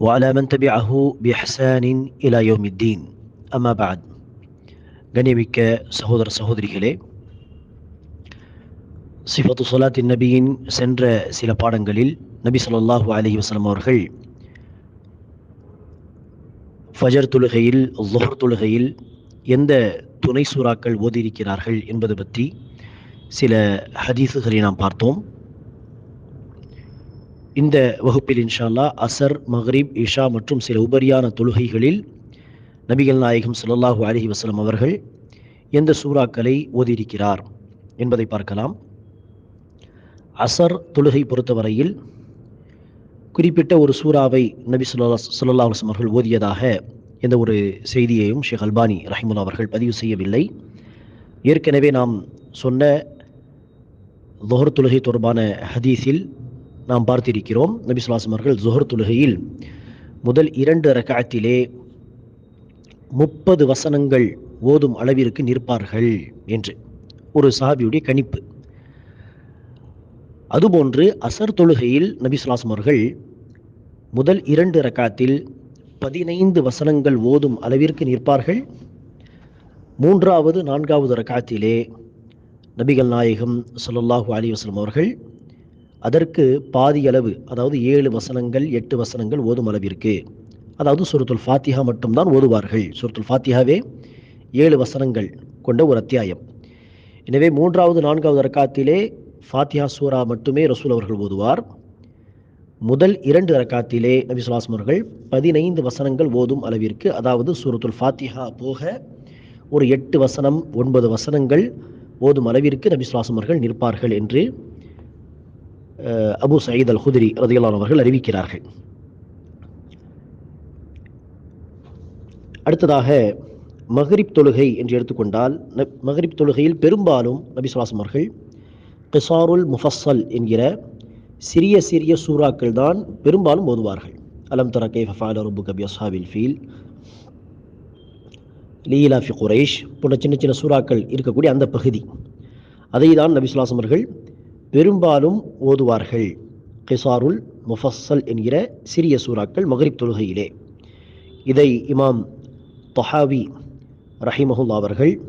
وعلى من تبعه بإحسان إلى يوم الدين أما بعد கண்ணியமிக்க சகோதர சகோதரிகளே சிஃபத்து சொலாத்தின் நபியின் சென்ற சில பாடங்களில் நபி ஸல்லல்லாஹு அலைஹி வஸல்லம் அவர்கள் ஃபஜர் தொழுகையில் லுஹர் தொழுகையில் எந்த துணை சூறாக்கள் ஓதியிருக்கிறார்கள் என்பது பற்றி சில ஹதீஸுகளை நாம் பார்த்தோம் இந்த வகுப்பில் இன்ஷா அல்லாஹ் அசர் மஹரீப் இஷா மற்றும் சில உபரியான தொழுகைகளில் நபிகள் நாயகம் ஸல்லல்லாஹு அலைஹி வசலம் அவர்கள் எந்த சூறாக்களை ஓதியிருக்கிறார் என்பதை பார்க்கலாம். அசர் தொழுகை பொறுத்தவரையில் குறிப்பிட்ட ஒரு சூறாவை நபி சொல்லா சொல்லல்லா அலுவலம் அவர்கள் ஓதியதாக எந்த ஒரு செய்தியையும் ஷேக் அல்பானி ரஹிமுல்லா அவர்கள் பதிவு செய்யவில்லை. ஏற்கனவே நாம் சொன்ன லோஹர் தொழுகை தொடர்பான ஹதீஸில் நாம் பார்த்திருக்கிறோம். நபி சொல்லாசம் அவர்கள் ஜுஹர் தொழுகையில் முதல் இரண்டு ரகாத்திலே முப்பது வசனங்கள் ஓதும் அளவிற்கு நிற்பார்கள் என்று. ஒரு சாபியுடைய கணிப்பு. அதுபோன்று அசர் தொழுகையில் நபி சொல்லாசம் அவர்கள் முதல் இரண்டு ரக்காத்தில் பதினைந்து வசனங்கள் ஓதும் அளவிற்கு நிற்பார்கள். மூன்றாவது நான்காவது ரக்காத்திலே நபிகள் நாயகம் ஸல்லல்லாஹு அலி வஸ்லம் அவர்கள் அதற்கு பாதி அளவு அதாவது ஏழு வசனங்கள் எட்டு வசனங்கள் ஓதும் அளவிற்கு அதாவது சுருத்துல் ஃபாத்திஹா மட்டும்தான் ஓதுவார்கள். சுருத்துல் ஃபாத்திஹாவே ஏழு வசனங்கள் கொண்ட ஒரு அத்தியாயம். எனவே மூன்றாவது நான்காவது ரக்காத்திலே ஃபாத்திஹா சூரா மட்டுமே ரசூல் அவர்கள் ஓதுவார். முதல் இரண்டு ரக்காத்திலே நபி சுல்லாஸ்ம் அவர்கள் பதினைந்து வசனங்கள் ஓதும் அளவிற்கு அதாவது சூரத்துல் ஃபாத்திஹா போக ஒரு எட்டு வசனம் ஒன்பது வசனங்கள் ஓதும் அளவிற்கு நபி அவர்கள் நிற்பார்கள் என்று அபு சயீத் அல் ஹுதிரி ரதியல்லான் அவர்கள் அறிவிக்கிறார்கள். அடுத்ததாக மஹரிப் தொழுகை என்று எடுத்துக்கொண்டால் மஹரிப் தொழுகையில் பெரும்பாலும் நபி சுல்லாஸ்ம் அவர்கள் கிசாருல் முஃபஸ்ஸல் என்கிற சிறிய சிறிய சூறாக்கள் தான் பெரும்பாலும் ஓதுவார்கள். அலம் தர கைஃப ஃபஅல ரப்புக பி ஃபீல். லீலா ஃபி குரேஷ் போன்ற சின்ன சின்ன சூறாக்கள் இருக்கக்கூடிய அந்த பகுதி. அதை தான் நபி ஸல்லல்லாஹு அவர்கள் பெரும்பாலும் ஓதுவார்கள். கிசாருல் முஃபஸ்ஸல் என்கிற சிறிய சூறாக்கள் மகரிப் தொழுகையிலே. இதை இமாம் தொஹாவி ரஹிமஹுல்லா அவர்கள்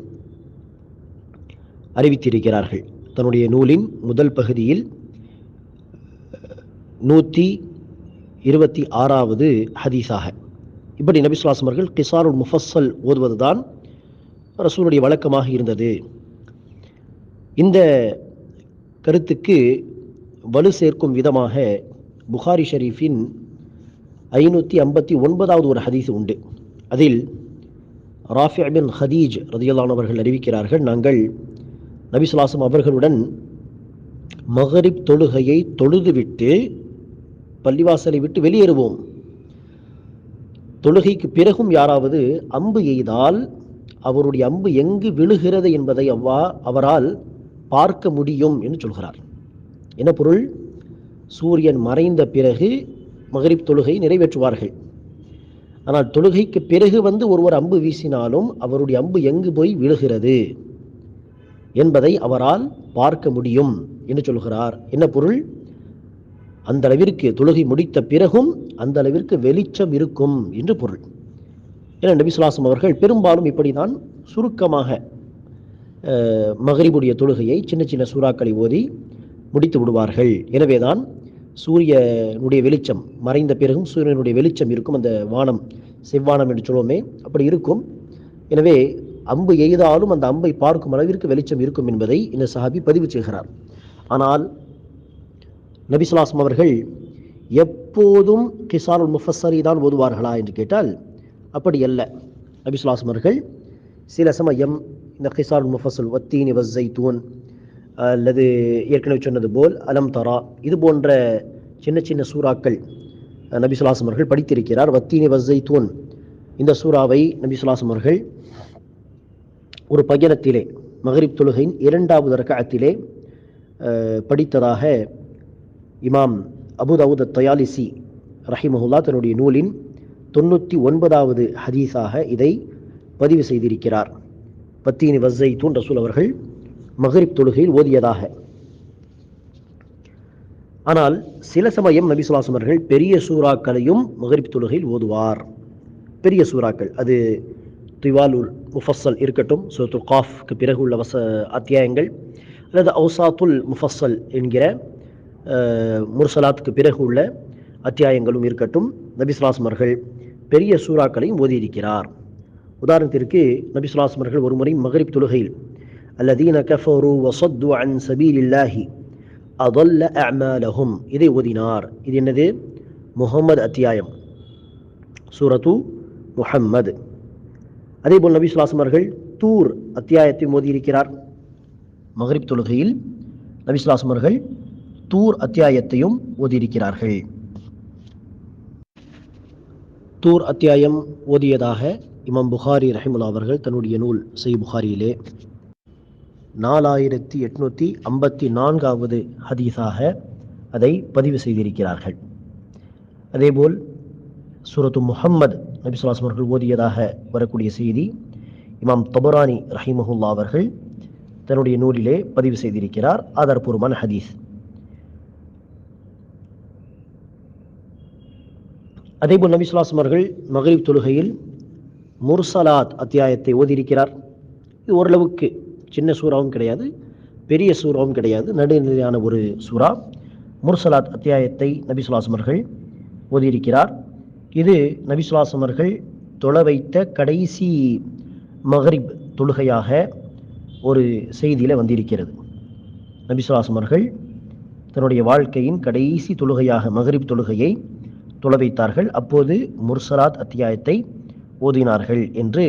அறிவித்திருக்கிறார்கள். தன்னுடைய நூலின் முதல் பகுதியில் நூற்றி இருபத்தி ஆறாவது ஹதீஸாக. இப்படி நபி அவர்கள் கிசாருல் முஃபஸ்ஸல் ஓதுவதுதான் ரசூலுடைய வழக்கமாக இருந்தது. இந்த கருத்துக்கு வலு சேர்க்கும் விதமாக புகாரி ஷரீஃபின் ஐநூற்றி ஐம்பத்தி ஒன்பதாவது ஒரு ஹதீஸ் உண்டு. அதில் ராஃபி பின் ஹதீஜ் ரதியல்லானவர்கள் அறிவிக்கிறார்கள் நாங்கள் நபிசுலாசம் அவர்களுடன் மகரிப் தொழுகையை தொழுதுவிட்டு பள்ளிவாசலை விட்டு வெளியேறுவோம். தொழுகைக்கு பிறகும் யாராவது அம்பு எய்தால் அவருடைய அம்பு எங்கு விழுகிறது என்பதை அவ்வா அவரால் பார்க்க முடியும் என்று சொல்கிறார். என்ன பொருள்? சூரியன் மறைந்த பிறகு மகரிப் தொழுகை நிறைவேற்றுவார்கள். ஆனால் தொழுகைக்கு பிறகு வந்து ஒருவர் அம்பு வீசினாலும் அவருடைய அம்பு எங்கு போய் விழுகிறது என்பதை அவரால் பார்க்க முடியும் என்று சொல்கிறார். என்ன பொருள்? அந்த அளவிற்கு தொழுகை முடித்த பிறகும் அந்த அளவிற்கு வெளிச்சம் இருக்கும் என்று பொருள். ஏன்னா நபிசுலாசம் அவர்கள் பெரும்பாலும் இப்படிதான் சுருக்கமாக மகரிபுடைய தொழுகையை சின்ன சின்ன சூறாக்களை ஓதி முடித்து விடுவார்கள். எனவேதான் சூரியனுடைய வெளிச்சம் மறைந்த பிறகும் சூரியனுடைய வெளிச்சம் இருக்கும். அந்த வானம் செவ்வானம் என்று சொல்லுவோமே அப்படி இருக்கும். எனவே அம்பு எய்தாலும் அந்த அம்பை பார்க்கும் அளவிற்கு வெளிச்சம் இருக்கும் என்பதை இந்த சஹாபி பதிவு செய்கிறார். ஆனால் நபிசுலாசம் அவர்கள் எப்போதும் கிசாருல் முஃபஸ்ஸரி தான் ஓதுவார்களா என்று கேட்டால் அப்படி அல்ல. நபிசுலாசம் அவர்கள் சில சமயம் இந்த கிசாருல் முஃபசல் வத்தீனி வஸ்ஸை அல்லது ஏற்கனவே சொன்னது போல் அலம் தரா இது போன்ற சின்ன சின்ன சூறாக்கள் நபிசுலாசம் அவர்கள் படித்திருக்கிறார். வத்தீனி வஸ்ஸை இந்த சூறாவை நபி சுலாசம் அவர்கள் ஒரு பகிரத்திலே மகரிப் தொழுகையின் இரண்டாவது ரகத்திலே படித்ததாக இமாம் அபுதாவுத் தயாலிசி ரஹிமஹுல்லா தன்னுடைய நூலின் தொண்ணூற்றி ஒன்பதாவது ஹதீஸாக இதை பதிவு செய்திருக்கிறார். பத்தீனி வஸ்ஸை தூண்ட ரசூல் அவர்கள் மகரிப் தொழுகையில் ஓதியதாக. ஆனால் சில சமயம் நபி சுல்லாசம் அவர்கள் பெரிய சூறாக்களையும் மகரிப் தொழுகையில் ஓதுவார். பெரிய சூறாக்கள் அது திவாலுல் முஃபஸ்ஸல் இருக்கட்டும் சூரத்துல் காஃப்க்கு பிறகு உள்ள வச அத்தியாயங்கள் அல்லது அவுசாத்துல் முஃபஸ்ஸல் என்கிற முர்சலாத்துக்கு பிறகு உள்ள அத்தியாயங்களும் இருக்கட்டும் நபி சுல்லாசம் அவர்கள் பெரிய சூறாக்களையும் ஓதியிருக்கிறார். உதாரணத்திற்கு நபி சுல்லாசம் ஒரு முறை மகரிப் தொழுகையில் அல்லதீன கஃபரு வசத்து அன் சபீலில்லாஹி அதல்ல அமலஹும் இதை ஓதினார். இது என்னது? முகமது அத்தியாயம். சூரத்து முஹம்மது. அதேபோல் நபி சுல்லாசம் தூர் அத்தியாயத்தை மோதியிருக்கிறார் மகரிப் தொழுகையில் நபி சுல்லாசம் தூர் அத்தியாயத்தையும் ஓதியிருக்கிறார்கள். தூர் அத்தியாயம் ஓதியதாக இமாம் புகாரி ரஹிமுல்லா அவர்கள் தன்னுடைய நூல் செய் புகாரியிலே நாலாயிரத்தி எட்நூற்றி ஐம்பத்தி நான்காவது ஹதீஸாக அதை பதிவு செய்திருக்கிறார்கள். அதேபோல் சூரத்து முஹம்மது நபி அவர்கள் ஓதியதாக வரக்கூடிய செய்தி இமாம் தபரானி ரஹிமஹுல்லா அவர்கள் தன்னுடைய நூலிலே பதிவு செய்திருக்கிறார். ஆதாரபூர்வமான ஹதீஸ். அதேபோல் நபி அவர்கள் மகரிப் தொழுகையில் முர்சலாத் அத்தியாயத்தை ஓதியிருக்கிறார். இது ஓரளவுக்கு சின்ன சூறாவும் கிடையாது பெரிய சூறாவும் கிடையாது நடுநிலையான ஒரு சூறா. முர்சலாத் அத்தியாயத்தை நபி சுல்லாசம் ஓதியிருக்கிறார். இது நபி சுல்லாசம் தொழ வைத்த கடைசி மகரிப் தொழுகையாக ஒரு செய்தியில் வந்திருக்கிறது. நபி சுல்லாசம் தன்னுடைய வாழ்க்கையின் கடைசி தொழுகையாக மகரிப் தொழுகையை தொழ வைத்தார்கள். அப்போது முர்சலாத் அத்தியாயத்தை ஓதினார்கள் என்று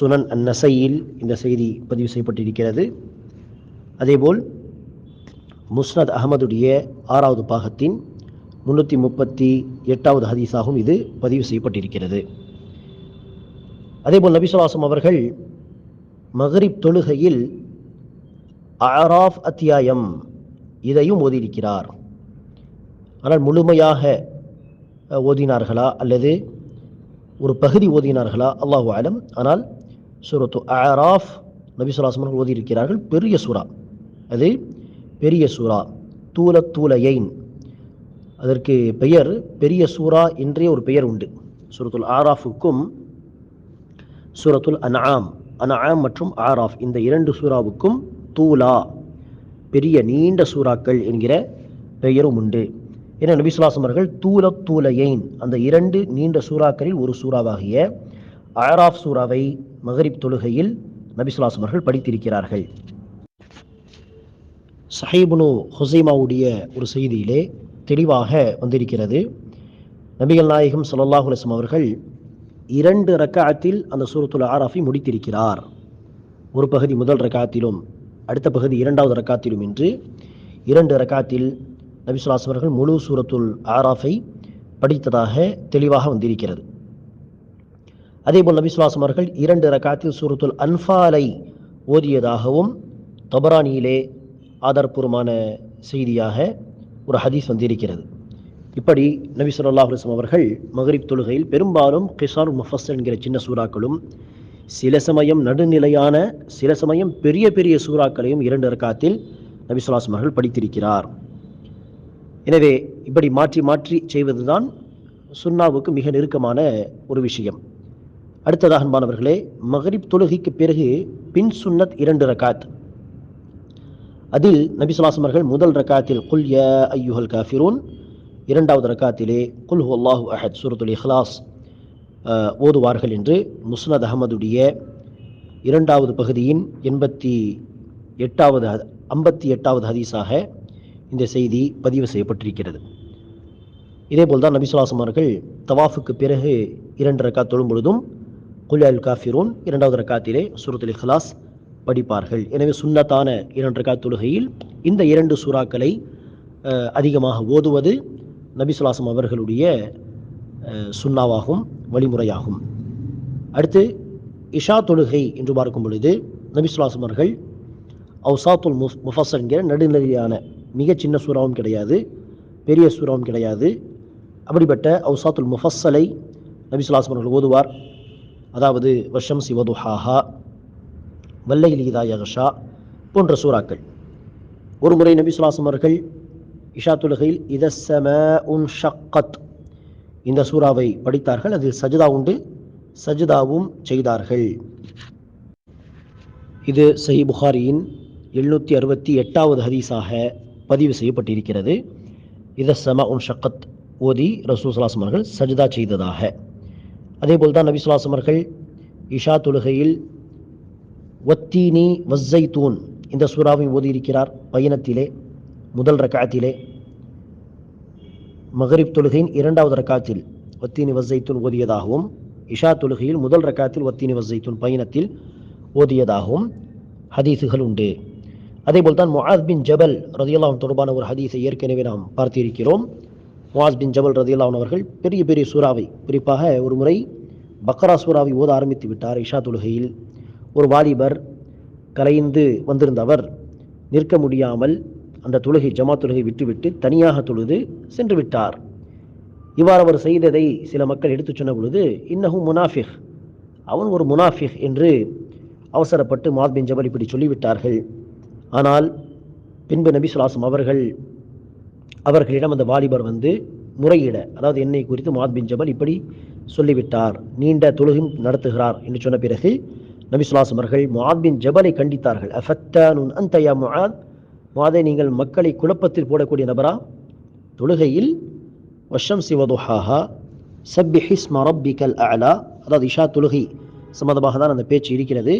சுனன் அந்நசையில் இந்த செய்தி பதிவு செய்யப்பட்டிருக்கிறது. அதேபோல் முஸ்னத் அகமதுடைய ஆறாவது பாகத்தின் முன்னூற்றி முப்பத்தி எட்டாவது ஹதீஸாகவும் இது பதிவு செய்யப்பட்டிருக்கிறது. அதேபோல் நபிசுவாசம் அவர்கள் மகரிப் தொழுகையில் ஆராஃப் அத்தியாயம் இதையும் ஓதியிருக்கிறார். ஆனால் முழுமையாக ஓதினார்களா? அல்லது ஒரு பகுதி ஓதினார்களா? அல்லாஹு ஆலம் ஆனால் சூரத்து ஆராஃப் நபி சொல்லாசம் ஓதியிருக்கிறார்கள். பெரிய சூரா அது பெரிய சூரா தூல தூலையைன். அதற்கு பெயர் பெரிய சூரா என்றே ஒரு பெயர் உண்டு. சூரத்துல் ஆராஃபுக்கும் சூரத்துல் அனாம் அனாம் மற்றும் ஆராஃப் இந்த இரண்டு சூறாவுக்கும் தூலா. பெரிய நீண்ட சூறாக்கள் என்கிற பெயரும் உண்டு. என நபிசுல்லாசம் அவர்கள் தூல தூலையைன் அந்த இரண்டு நீண்ட சூறாக்களில் ஒரு சூறாவாகிய ஆராஃப் சூறாவை மகரிப் தொழுகையில் நபிசுல்லாசம் அவர்கள் படித்திருக்கிறார்கள். சஹீபுனு ஹுசைமாவுடைய ஒரு செய்தியிலே தெளிவாக வந்திருக்கிறது. நபிகள் நாயகம் ஸல்லல்லாஹு அவர்கள் இரண்டு ரக்காத்தில் அந்த சூரத்துல் ஆராஃபை முடித்திருக்கிறார். ஒரு பகுதி முதல் ரக்காத்திலும் அடுத்த பகுதி இரண்டாவது ரக்காத்திலும் என்று இரண்டு ரக்காத்தில் நபிசுல்லாஸ் அவர்கள் முழு சூரத்துல் ஆராஃபை படித்ததாக தெளிவாக வந்திருக்கிறது. அதேபோல் நபிசுல்லாஸ் அவர்கள் இரண்டு ரகாத்தில் சூரத்துல் அன்ஃபாலை ஓதியதாகவும் தபரானியிலே ஆதாரப்பூர்வமான செய்தியாக ஒரு ஹதீஸ் வந்திருக்கிறது. இப்படி நபி சொல்லா அலுவலம் அவர்கள் மகரிப் தொழுகையில் பெரும்பாலும் கிசார் முஃபஸ் என்கிற சின்ன சூறாக்களும் சில சமயம் நடுநிலையான சில சமயம் பெரிய பெரிய சூறாக்களையும் இரண்டு ரக்காத்தில் நபி ஸல்லல்லாஹு அவர்கள் படித்திருக்கிறார். எனவே இப்படி மாற்றி மாற்றி செய்வதுதான் சுன்னாவுக்கு மிக நெருக்கமான ஒரு விஷயம். அடுத்ததாக அன்பானவர்களே மகரிப் தொழுகைக்கு பிறகு பின் சுன்னத் இரண்டு ரக்காத். அதில் நபி அவர்கள் முதல் ரக்காத்தில் குல் ய ஐயுஹல் காஃபிரூன் இரண்டாவது ரக்காத்திலே குல் ஹு அல்லாஹு அஹத் சூரத்துல் இஹ்லாஸ் ஓதுவார்கள் என்று முஸ்னத் அகமதுடைய இரண்டாவது பகுதியின் எண்பத்தி எட்டாவது ஐம்பத்தி எட்டாவது ஹதீஸாக இந்த செய்தி பதிவு செய்யப்பட்டிருக்கிறது. இதேபோல் தான் நபிசுலாசம் அவர்கள் தவாஃபுக்கு பிறகு இரண்டு ரக்காத் தொழும் பொழுதும் குல் அல் காஃபிரூன் இரண்டாவது ரக்காத்திலே சூரத்துல் இஹ்லாஸ் படிப்பார்கள். எனவே சுன்னத்தான இரண்டு ரக்காத் தொழுகையில் இந்த இரண்டு சூறாக்களை அதிகமாக ஓதுவது நபிசுலாசம் அவர்களுடைய சுன்னாவாகும் வழிமுறையாகும். அடுத்து இஷா தொழுகை என்று பார்க்கும் பொழுது நபிசுலாசம் அவர்கள் அவுசாத்துல் முஃப் முஃபஸல் என்கிற நடுநிலையான மிக சின்ன சூறாவும் கிடையாது பெரிய சூறாவும் கிடையாது. அப்படிப்பட்ட அவுசாத்துல் முஃபஸ்ஸலை நபிசுல்லாசம் அவர்கள் ஓதுவார். அதாவது வஷம் சிவதுஹாஹா வல்லையில் இதா யகஷா போன்ற சூறாக்கள். ஒரு முறை நபி சுல்லாசம் அவர்கள் இஷா தொழுகையில் இதசம உன் ஷக்கத் இந்த சூறாவை படித்தார்கள். அதில் சஜிதா உண்டு. சஜிதாவும் செய்தார்கள். இது சஹி புகாரியின் எழுநூற்றி அறுபத்தி எட்டாவது ஹதீஸாக பதிவு செய்யப்பட்டிருக்கிறது. இத சமா உன் ஷக்கத் ஓதி ரசூசலாசம் அவர்கள் சஜிதா செய்ததாக. அதேபோல் தான் நபிசுலாசம் அவர்கள் இஷா தொழுகையில் ஒத்தினி வஸ்ஸை தூன் இந்த சூறாவை ஓதியிருக்கிறார். பயணத்திலே முதல் ரக்காத்திலே மகரிப் தொழுகையின் இரண்டாவது ரக்காத்தில் வஸ்ஸை வஸ்ஸைத்தூன் ஓதியதாகவும் இஷா தொழுகையில் முதல் ரக்காத்தில் வத்தீனி வஸ்ஸைத்தூன் பயணத்தில் ஓதியதாகவும் ஹதீஸுகள் உண்டு. அதேபோல் தான் முஹாஸ் பின் ஜபல் ரதியல்லாஹ் தொடர்பான ஒரு ஹதீஸை ஏற்கனவே நாம் பார்த்திருக்கிறோம். முஹாஸ் பின் ஜபல் ரதியல்லாஹ் அவர்கள் பெரிய பெரிய சூறாவை குறிப்பாக ஒரு முறை பக்ரா சூறாவை ஓத ஆரம்பித்து விட்டார் இஷா தொழுகையில் ஒரு வாலிபர் கலைந்து வந்திருந்தவர் நிற்க முடியாமல் அந்த தொழுகை ஜமா தொழுகை விட்டுவிட்டு தனியாக தொழுது சென்று விட்டார். இவ்வாறு அவர் செய்ததை சில மக்கள் எடுத்துச் சொன்ன பொழுது இன்னகும் முனாஃபிக். அவன் ஒரு முனாஃபிக் என்று அவசரப்பட்டு மாத் பின் ஜபல் இப்படி சொல்லிவிட்டார்கள். ஆனால் பின்பு நபி சுலாசம் அவர்கள் அவர்களிடம் அந்த வாலிபர் வந்து முறையிட அதாவது என்னை குறித்து மாத் பின் ஜபல் இப்படி சொல்லிவிட்டார் நீண்ட தொழுகும் நடத்துகிறார் என்று சொன்ன பிறகு நபி சுலாசம் அவர்கள் மாத் பின் ஜபலை கண்டித்தார்கள். அஃபத்தானுன் அந்த யா மாதை நீங்கள் மக்களை குழப்பத்தில் போடக்கூடிய நபரா? தொழுகையில் வஷம் சிவதுஹாஹா சப்பி ஹிஸ்ம ரப்பிகல் அலா அதாவது இஷா தொழுகை சம்மந்தமாக தான் அந்த பேச்சு இருக்கிறது.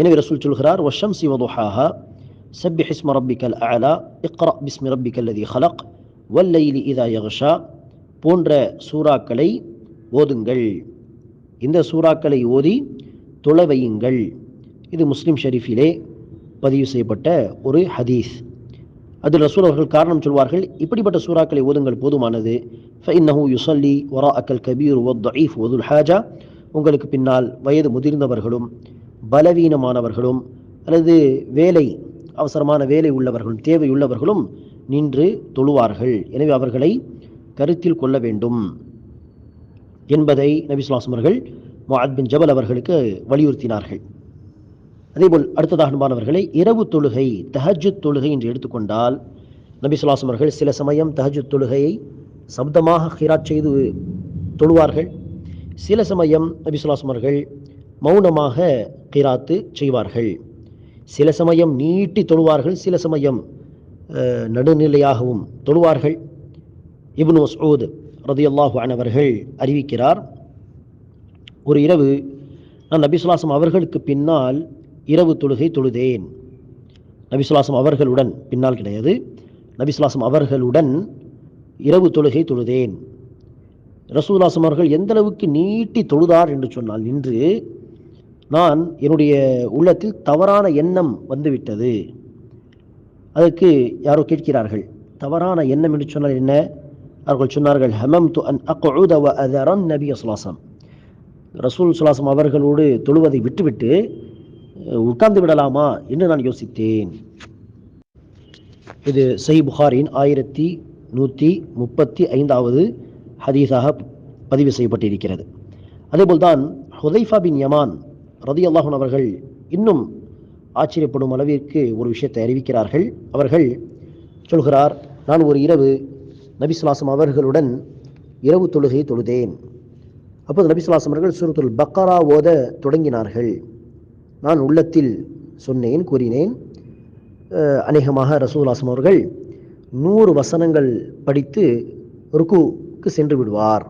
எனவே ரசூல் சொல்கிறார் வஷம் சிவதுஹாஹா سبح اسم ربك الأعلى اقرأ باسم ربك الذي خلق والليل இதா يغشى போன்ற சூறாக்களை ஓதுங்கள். இந்த சூறாக்களை ஓதி துளவையுங்கள் இது முஸ்லிம் ஷெரீஃபிலே பதிவு செய்யப்பட்ட ஒரு ஹதீஸ். அதில் ரசூல் அவர்கள் காரணம் சொல்வார்கள் இப்படிப்பட்ட சூறாக்களை ஓதுங்கள் போதுமானது. ஃபஇன்னஹு யுஸல்லி வராஅக்கல் கபீர் வத்ஈஃப் ஒதுல் ஹாஜா உங்களுக்கு பின்னால் வயது முதிர்ந்தவர்களும் பலவீனமானவர்களும் அல்லது வேலை அவசரமான வேலை உள்ளவர்களும் தேவையுள்ளவர்களும் நின்று தொழுவார்கள். எனவே அவர்களை கருத்தில் கொள்ள வேண்டும் என்பதை நபி அவர்கள் முஹத் பின் ஜபல் அவர்களுக்கு வலியுறுத்தினார்கள். அதேபோல் அடுத்ததாக அன்பானவர்களை இரவு தொழுகை தஹஜு தொழுகை என்று எடுத்துக்கொண்டால் நபி அவர்கள் சில சமயம் தஹஜு தொழுகையை சப்தமாக ஹிராத் செய்து தொழுவார்கள். சில சமயம் நபி அவர்கள் மௌனமாக கிராத்து செய்வார்கள். சில சமயம் நீட்டி தொழுவார்கள் சில சமயம் நடுநிலையாகவும் தொழுவார்கள். இப்னு மசூத் ரதியல்லாஹு அன்ஹு அவர்கள் அறிவிக்கிறார் ஒரு இரவு நான் நபிசுலாசம் அவர்களுக்கு பின்னால் இரவு தொழுகை தொழுதேன். நபிசுலாசம் அவர்களுடன் பின்னால் கிடையாது. நபிசுலாசம் அவர்களுடன் இரவு தொழுகை தொழுதேன். ரசூலாசம் அவர்கள் எந்த அளவுக்கு நீட்டி தொழுதார் என்று சொன்னால் நின்று நான் என்னுடைய உள்ளத்தில் தவறான எண்ணம் வந்துவிட்டது. அதற்கு யாரோ கேட்கிறார்கள் தவறான எண்ணம் என்று சொன்னால் என்ன? அவர்கள் சொன்னார்கள் ஹமம் து அன் அக்உத அதரன் நபி ரசூல் சுலாசம் அவர்களோடு தொழுவதை விட்டுவிட்டு உட்கார்ந்து விடலாமா? என்று நான் யோசித்தேன். இது சஹி புகாரின் ஆயிரத்தி நூற்றி முப்பத்தி ஐந்தாவது ஹதீஸாக பதிவு செய்யப்பட்டிருக்கிறது. அதேபோல்தான் ஹுதைஃபா பின் யமான் ரதி அவர்கள் இன்னும் ஆச்சரியப்படும் அளவிற்கு ஒரு விஷயத்தை அறிவிக்கிறார்கள். அவர்கள் சொல்கிறார் நான் ஒரு இரவு நபிசுலாசம் அவர்களுடன் இரவு தொழுகை தொழுதேன். அப்போது நபிசுலாசம் அவர்கள் சுருத்துல் பக்கரா ஓத தொடங்கினார்கள். நான் உள்ளத்தில் சொன்னேன் கூறினேன். அநேகமாக ரசூலாசம் அவர்கள் நூறு வசனங்கள் படித்து ருக்குக்கு சென்று விடுவார்.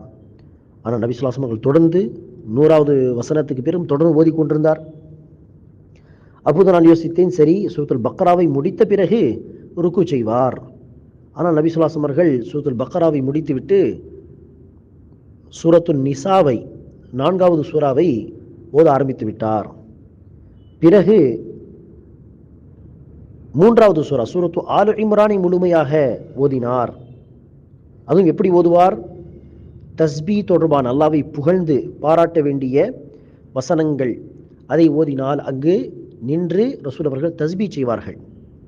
ஆனால் நபிசுலாசம் அவர்கள் தொடர்ந்து நூறாவது வசனத்துக்கு பிறகு தொடர்ந்து ஓதிக்கொண்டிருந்தார். அப்போது நான் யோசித்தேன் சரி சூத்துல் பக்ராவை முடித்த பிறகு ருக்கு செய்வார். ஆனால் நபிசுல்லாசம் அவர்கள் சூரத்துல் பக்ராவை முடித்துவிட்டு சூரத்து நிசாவை நான்காவது சூறாவை ஓத ஆரம்பித்து விட்டார். பிறகு மூன்றாவது சூரா சூரத்து ஆலு இம்ரானை முழுமையாக ஓதினார். அதுவும் எப்படி ஓதுவார்? தஸ்பீ தொடர்பான அல்லாவை புகழ்ந்து பாராட்ட வேண்டிய வசனங்கள் அதை ஓதினால் அங்கு நின்று ரசூல் அவர்கள் தஸ்பீ செய்வார்கள்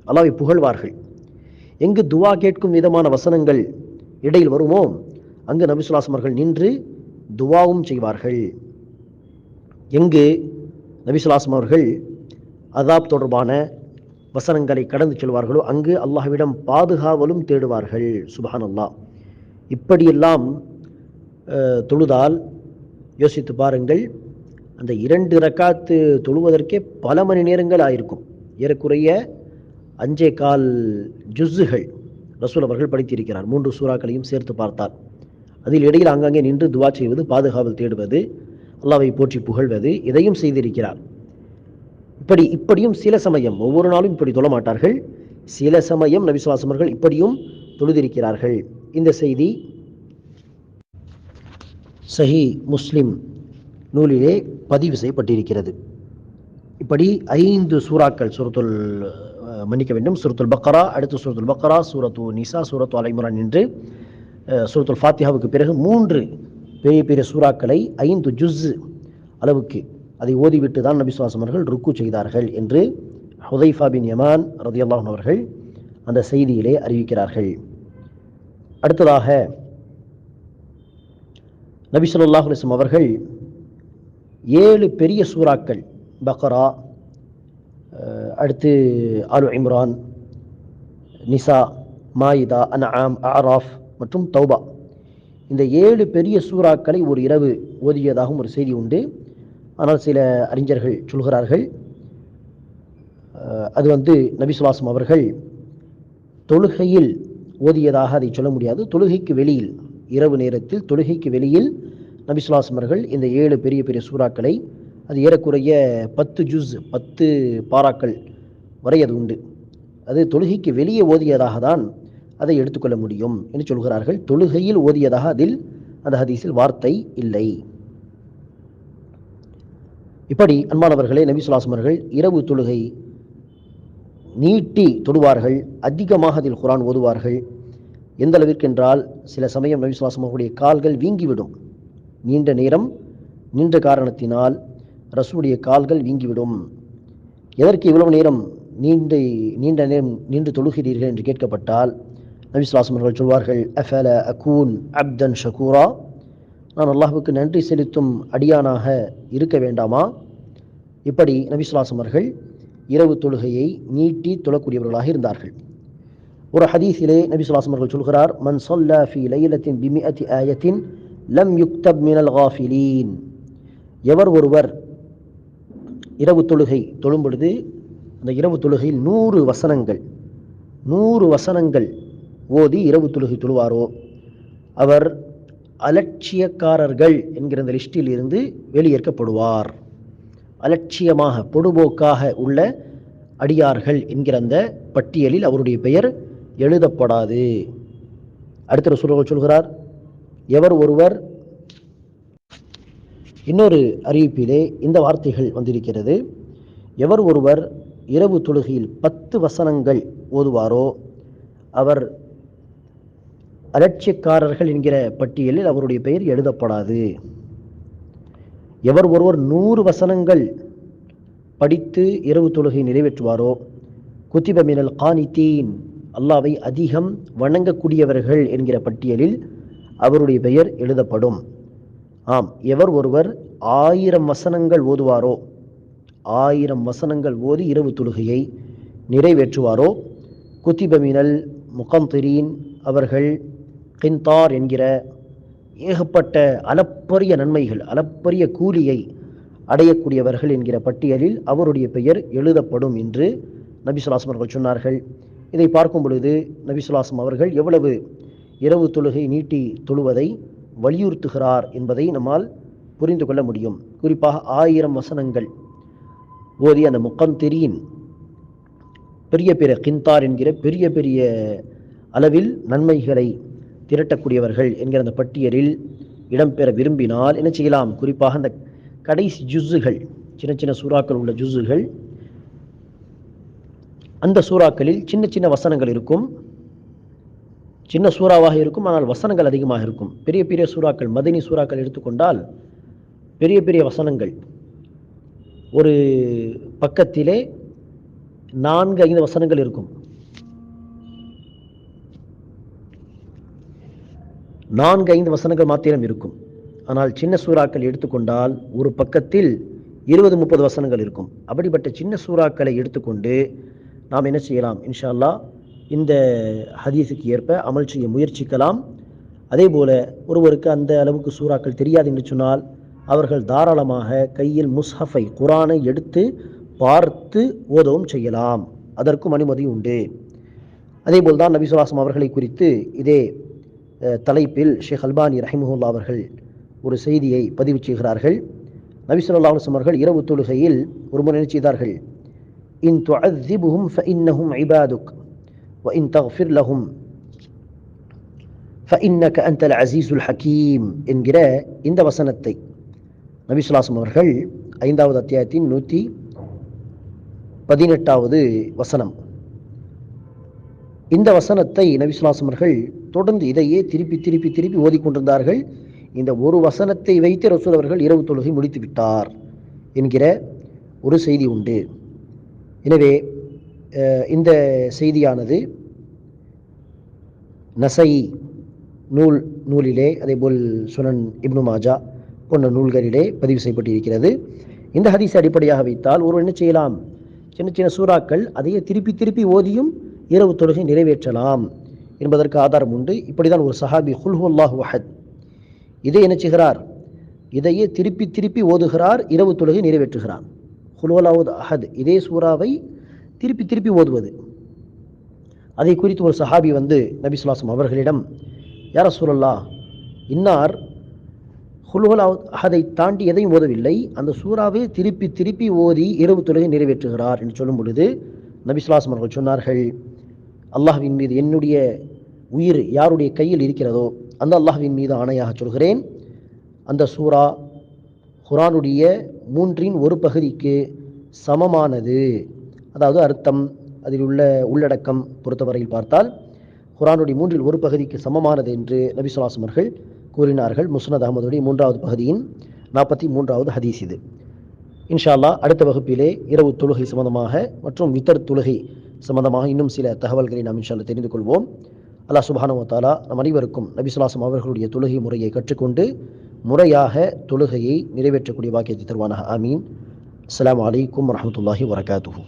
அல்லாவை புகழ்வார்கள். எங்கு துவா கேட்கும் விதமான வசனங்கள் இடையில் வருமோ அங்கு நபிசுல்லாசம் அவர்கள் நின்று துவாவும் செய்வார்கள். எங்கு நபிசுல்லாசம் அவர்கள் அதாப் தொடர்பான வசனங்களை கடந்து செல்வார்களோ அங்கு அல்லாஹ்விடம் பாதுகாவலும் தேடுவார்கள். சுபஹான் அல்லாஹ் இப்படியெல்லாம் தொழுதால் யோசித்து பாருங்கள். அந்த இரண்டு ரக்காத்து தொழுவதற்கே பல மணி நேரங்கள் ஆயிருக்கும் ஏறக்குறைய அஞ்சே கால் ஜுஸ்ஸுகள் ரசூல் அவர்கள் படித்திருக்கிறார். மூன்று சூறாக்களையும் சேர்த்து பார்த்தார் அதில் இடையில் ஆங்காங்கே நின்று துவா செய்வது பாதுகாவல் தேடுவது அல்லாவை போற்றி புகழ்வது இதையும் செய்திருக்கிறார். இப்படி இப்படியும் சில சமயம் ஒவ்வொரு நாளும் இப்படி தொழ மாட்டார்கள் சில சமயம் நபிசுவாசமர்கள் இப்படியும் தொழுதிருக்கிறார்கள். இந்த செய்தி சஹி முஸ்லிம் நூலிலே பதிவு செய்யப்பட்டிருக்கிறது. இப்படி ஐந்து சூறாக்கள் சுரத்துல் மன்னிக்க வேண்டும். சுரத்துல் பக்கரா அடுத்து சுரத்துல் பக்கரா சூரத்து நிசா சூரத்து அலைமுரான் என்று அஹ், சூரத்துல் ஃபாத்தியாவுக்கு பிறகு மூன்று பெரிய பெரிய சூறாக்களை ஐந்து ஜுஸ் அளவுக்கு அதை ஓதிவிட்டு தான் நபி ருக்கு செய்தார்கள் என்று ஹுதைஃபா பின் யமான் ரதியல்லாஹன் அவர்கள் அந்த செய்தியிலே அறிவிக்கிறார்கள். அடுத்ததாக நபி சொல்லாஹ் அலைஹி அவர்கள் ஏழு பெரிய சூறாக்கள் பக்ரா அடுத்து ஆலு இம்ரான் நிசா மாயிதா அன்ஆம் ஆராஃப் மற்றும் தௌபா. இந்த ஏழு பெரிய சூறாக்களை ஒரு இரவு ஓதியதாகவும் ஒரு செய்தி உண்டு. ஆனால் சில அறிஞர்கள் சொல்கிறார்கள் அது வந்து நபிசுவாசம் அவர்கள் தொழுகையில் ஓதியதாக அதை சொல்ல முடியாது. தொழுகைக்கு வெளியில் இரவு நேரத்தில் தொழுகைக்கு வெளியில் நபிசுலாசமர்கள் இந்த ஏழு பெரிய பெரிய சூறாக்களை அது ஏறக்குறைய பத்து ஜூஸ் பத்து பாராக்கள் வரை அது உண்டு. அது தொழுகைக்கு வெளியே ஓதியதாக தான் அதை எடுத்துக்கொள்ள முடியும் என்று சொல்கிறார்கள். தொழுகையில் ஓதியதாக அதில் அந்த ஹதீஸில் வார்த்தை இல்லை. இப்படி அன்பானவர்களே நபிசுலாசமர்கள் இரவு தொழுகை நீட்டி தொடுவார்கள். அதிகமாக அதில் குரான் ஓதுவார்கள். எந்த அளவிற்கு என்றால் சில சமயம் நபி சுல்லாசம் கால்கள் வீங்கிவிடும். நீண்ட நேரம் நின்ற காரணத்தினால் ரசூடைய கால்கள் வீங்கிவிடும். எதற்கு இவ்வளவு நேரம் நீண்ட நீண்ட நேரம் நின்று தொழுகிறீர்கள் என்று கேட்கப்பட்டால் நபி அவர்கள் சொல்வார்கள் அஃபல அகூன் அப்தன் ஷகூரா? நான் அல்லாஹுக்கு நன்றி செலுத்தும் அடியானாக இருக்க வேண்டாமா? இப்படி நபி அவர்கள் இரவு தொழுகையை நீட்டி தொழக்கூடியவர்களாக இருந்தார்கள். ஒரு ஹதீஸிலே நபி சுல்லாசம் அவர்கள் சொல்கிறார் மன் சொல்லா ஃபி லைலத்தின் பிமிஅத்தி ஆயத்தின் லம் யுக்தப் மினல் காஃபிலீன். எவர் ஒருவர் இரவு தொழுகை தொழும் பொழுது அந்த இரவு தொழுகையில் நூறு வசனங்கள் நூறு வசனங்கள் ஓதி இரவு தொழுகை தொழுவாரோ அவர் அலட்சியக்காரர்கள் என்கிற அந்த லிஸ்டில் இருந்து வெளியேற்கப்படுவார். அலட்சியமாக பொடுபோக்காக உள்ள அடியார்கள் என்கிற அந்த பட்டியலில் அவருடைய பெயர் எழுதப்படாது. அடுத்த ரசூலுல்லாஹ் சொல்கிறார் எவர் ஒருவர் இன்னொரு அறிவிப்பிலே இந்த வார்த்தைகள் வந்திருக்கிறது. எவர் ஒருவர் இரவு தொழுகையில் பத்து வசனங்கள் ஓதுவாரோ அவர் அலட்சியக்காரர்கள் என்கிற பட்டியலில் அவருடைய பெயர் எழுதப்படாது. எவர் ஒருவர் நூறு வசனங்கள் படித்து இரவு தொழுகை நிறைவேற்றுவாரோ குத்திபமினல் கானித்தீன் அல்லாவை அதிகம் வணங்கக்கூடியவர்கள் என்கிற பட்டியலில் அவருடைய பெயர் எழுதப்படும். ஆம் எவர் ஒருவர் ஆயிரம் வசனங்கள் ஓதுவாரோ ஆயிரம் வசனங்கள் ஓதி இரவு தொழுகையை நிறைவேற்றுவாரோ குத்திபமினல் முகந்திரீன் அவர்கள் கிந்தார் என்கிற ஏகப்பட்ட அளப்பரிய நன்மைகள் அளப்பரிய கூலியை அடையக்கூடியவர்கள் என்கிற பட்டியலில் அவருடைய பெயர் எழுதப்படும் என்று நபி அவர்கள் சொன்னார்கள். இதை பார்க்கும் பொழுது நபிசுலாசம் அவர்கள் எவ்வளவு இரவு தொழுகை நீட்டி தொழுவதை வலியுறுத்துகிறார் என்பதை நம்மால் புரிந்து கொள்ள முடியும். குறிப்பாக ஆயிரம் வசனங்கள் ஓதி அந்த முக்கந்திரியின் பெரிய பெரிய கிந்தார் என்கிற பெரிய பெரிய அளவில் நன்மைகளை திரட்டக்கூடியவர்கள் என்கிற அந்த பட்டியலில் இடம்பெற விரும்பினால் என்ன செய்யலாம்? குறிப்பாக அந்த கடைசி ஜுஸ்ஸுகள் சின்ன சின்ன சூறாக்கள் உள்ள ஜுஸ்ஸுகள் அந்த சூறாக்களில் சின்ன சின்ன வசனங்கள் இருக்கும். சின்ன சூறாவாக இருக்கும் ஆனால் வசனங்கள் அதிகமாக இருக்கும். பெரிய பெரிய சூறாக்கள் மதினி சூறாக்கள் எடுத்துக்கொண்டால் பெரிய பெரிய வசனங்கள். ஒரு பக்கத்திலே நான்கு ஐந்து வசனங்கள் இருக்கும். நான்கு ஐந்து வசனங்கள் மாத்திரம் இருக்கும். ஆனால் சின்ன சூறாக்கள் எடுத்துக்கொண்டால் ஒரு பக்கத்தில் இருபது முப்பது வசனங்கள் இருக்கும். அப்படிப்பட்ட சின்ன சூறாக்களை எடுத்துக்கொண்டு நாம் என்ன செய்யலாம்? இன்ஷா அல்லாஹ் இந்த ஹதீஸுக்கு ஏற்ப அமல் செய்ய முயற்சிக்கலாம். அதே போல் ஒருவருக்கு அந்த அளவுக்கு சூறாக்கள் தெரியாது என்று சொன்னால் அவர்கள் தாராளமாக கையில் முஸ்ஹஃபை குரானை எடுத்து பார்த்து ஓதவும் செய்யலாம். அதற்கும் அனுமதி உண்டு. அதேபோல் தான் நபிசுலாசம் அவர்களை குறித்து இதே தலைப்பில் ஷேக் அல்பானி ரஹிமுல்லா அவர்கள் ஒரு செய்தியை பதிவு செய்கிறார்கள். நபி அவர்கள் இரவு தொழுகையில் ஒரு முறை இன் துஅதிபுஹும் ஃப இன்னஹும் تعذبهم فإنهم عبادك وإن تغفر لهم فإنك அந்த அசீசுல் ஹக்கீம் என்கிற இந்த வசனத்தை நபிசுலாசம் அவர்கள் ஐந்தாவது அத்தியாயத்தின் நூற்றி பதினெட்டாவது வசனம். இந்த வசனத்தை நபிசுலாசம் தொடர்ந்து இதையே திருப்பி திருப்பி திருப்பி ஓதிக்கொண்டிருந்தார்கள். இந்த ஒரு வசனத்தை வைத்து ரசூல் அவர்கள் இரவு தொழுகை முடித்து விட்டார் என்கிற ஒரு செய்தி உண்டு. எனவே இந்த செய்தியானது நசை நூல் நூலிலே அதேபோல் சுனன் இப்னு மாஜா போன்ற நூல்களிலே பதிவு செய்யப்பட்டிருக்கிறது. இந்த ஹதீஸை அடிப்படையாக வைத்தால் ஒருவர் என்ன செய்யலாம்? சின்ன சின்ன சூறாக்கள் அதையே திருப்பி திருப்பி ஓதியும் இரவு தொழுகை நிறைவேற்றலாம் என்பதற்கு ஆதாரம் உண்டு. இப்படிதான் ஒரு சஹாபி ஹுல்ஹுல்லாஹ் வஹத் இதை என்ன செய்கிறார்? இதையே திருப்பி திருப்பி ஓதுகிறார் இரவு தொழுகை நிறைவேற்றுகிறார். ஹுல்ஹுல்லாஹுத் அஹத். இதே சூறாவை திருப்பி திருப்பி ஓதுவது. அதை குறித்து ஒரு சஹாபி வந்து நபி சுல்லாசம் அவர்களிடம் யார சூழல்லா இன்னார் ஹுல்ஹுல் அஹதை தாண்டி எதையும் ஓதவில்லை. அந்த சூறாவை திருப்பி திருப்பி ஓதி இரவு தொழுகை நிறைவேற்றுகிறார் என்று சொல்லும் பொழுது நபி சுல்லாசம் அவர்கள் சொன்னார்கள் அல்லாஹ்வின் மீது என்னுடைய உயிர் யாருடைய கையில் இருக்கிறதோ அந்த அல்லாஹ்வின் மீது ஆணையாக சொல்கிறேன். அந்த சூறா குரானுடைய மூன்றின் ஒரு பகுதிக்கு சமமானது. அதாவது அர்த்தம் அதில் உள்ள உள்ளடக்கம் பொறுத்தவரையில் பார்த்தால் குரானுடைய மூன்றில் ஒரு பகுதிக்கு சமமானது என்று நபி சுலாசமர்கள் கூறினார்கள். முஸ்னத் அகமதுடைய மூன்றாவது பகுதியின் நாற்பத்தி மூன்றாவது ஹதீஸ் இது. இன்ஷா அல்லாஹ் அடுத்த வகுப்பிலே இரவு தொழுகை சம்பந்தமாக மற்றும் வித்தர் தொழுகை சம்பந்தமாக இன்னும் சில தகவல்களை நாம் இன்ஷால்லா தெரிந்து கொள்வோம். அல்லா சுப்ஹானஹு வ நம் அனைவருக்கும் நபிசுலாசம் அவர்களுடைய தொழுகை முறையை கற்றுக்கொண்டு முறையாக தொழுகையை நிறைவேற்றக்கூடிய வாக்கியத்தை தருவானாக. ஆமீன். அஸ்லாம் அலைக்கும் வரமத்துல்லாஹி வரகாத்துஹு